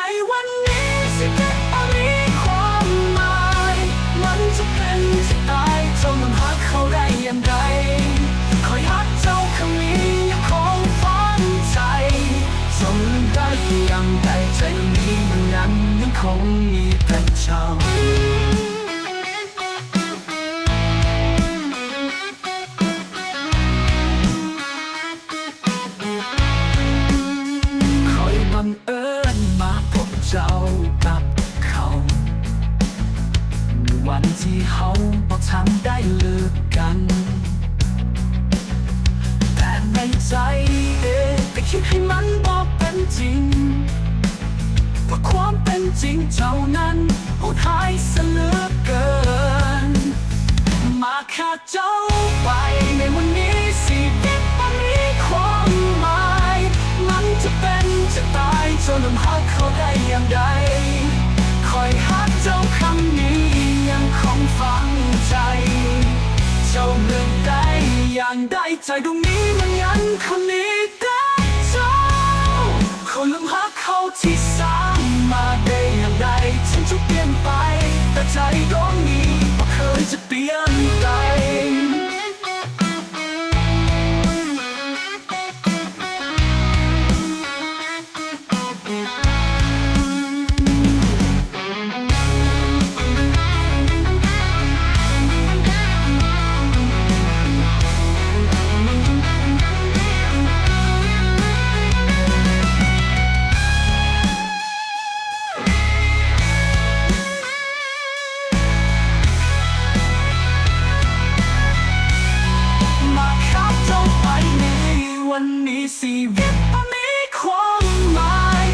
ในวันนี้สิเก็บเอามีความหมายมันจะเป็นจะตายจ้ามันหาเขาได้อย่างไรคอยหักเจ้าคำนี้ยังคงฝังใจจนลืมได้ยังใดใจนี้มันนั้นยังคงมีแต่เจ้า ที่เขาบอกทำได้เลิกกัน แต่ในใจเองแต่คิดให้มันบอกเป็นจริงว่าความเป็นจริงเจ้านั้นโหดร้ายซะเหลือเกิน มาขาดเจ้าไปในวันนี้สิวิตมันมีความหมาย มันจะเป็นจะตายจนลำหักเขาได้อย่างใด อย่างใดใจดวงนี้มันงั้นคนนี้ ชีวิตมันมีความหมาย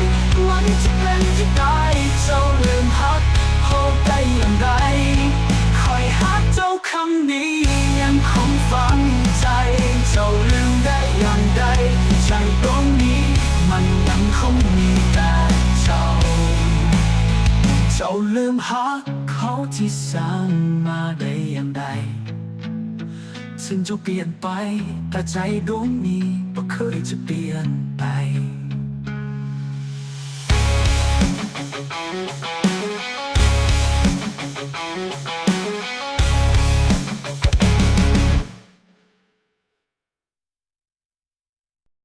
มันจะเป็นที่ได้เจ้าลืมหักเขาได้อย่างไรคอยหักเจ้าคำนี้ยังคงฝังใจ เจ้าลืมได้อย่างใดใจตรงนี้ มันยังคงมีแต่เจ้า เจ้าลืมหักเขาที่สร้างมาได้อย่างใด ซึ่งจะเปลี่ยนไป แต่ใจดวงนี้ก็เคยจะเปลี่ยนไป